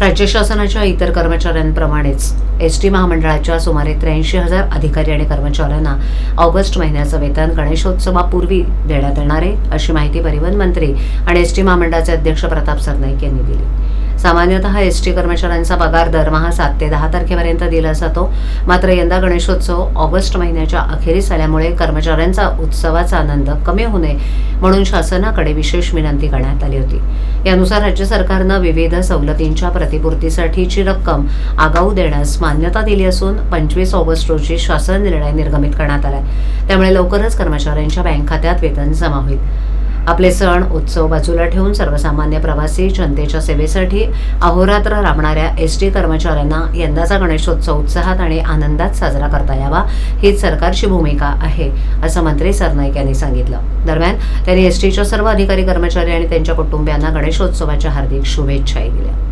राज्य शासनाच्या इतर कर्मचाऱ्यांप्रमाणेच. एस टी महामंडळाच्या सुमारे त्र्याऐंशी हजार अधिकारी आणि कर्मचाऱ्यांना ऑगस्ट महिन्याचं वेतन गणेशोत्सवापूर्वी देण्यात येणार आहे अशी माहिती परिवहन मंत्री आणि एस टी महामंडळाचे अध्यक्ष प्रताप सरनाईक यांनी दिली. सामान्यतः एस टी कर्मचाऱ्यांचा पगार दरमहा सात ते दहा तारखेपर्यंत दिला जातो. मात्र यंदा गणेशोत्सव ऑगस्ट महिन्याच्या अखेरीस आल्यामुळे कर्मचाऱ्यांचा उत्सवाचा आनंद कमी होऊ नये म्हणून शासनाकडे विशेष विनंती करण्यात आली होती. यानुसार राज्य सरकारनं विविध सवलतींच्या प्रतिपूर्तीसाठीची रक्कम आगाऊ देण्यास मान्यता दिली असून पंचवीस ऑगस्ट रोजी शासन निर्णय निर्गमित करण्यात आलाय. त्यामुळे लवकरच कर्मचाऱ्यांच्या बँक खात्यात वेतन जमा होईल. आपले सण उत्सव बाजूला ठेवून सर्वसामान्य प्रवासी जनतेच्या सेवेसाठी अहोरात्र राबणाऱ्या एस टी कर्मचाऱ्यांना यंदाचा गणेशोत्सव उत्साहात आणि आनंदात साजरा करता यावा हीच सरकारची भूमिका आहे असं मंत्री सरनाईक यांनी सांगितलं. दरम्यान त्यांनी एस टीच्या सर्व अधिकारी कर्मचारी आणि त्यांच्या कुटुंबियांना गणेशोत्सवाच्या हार्दिक शुभेच्छाही दिल्या.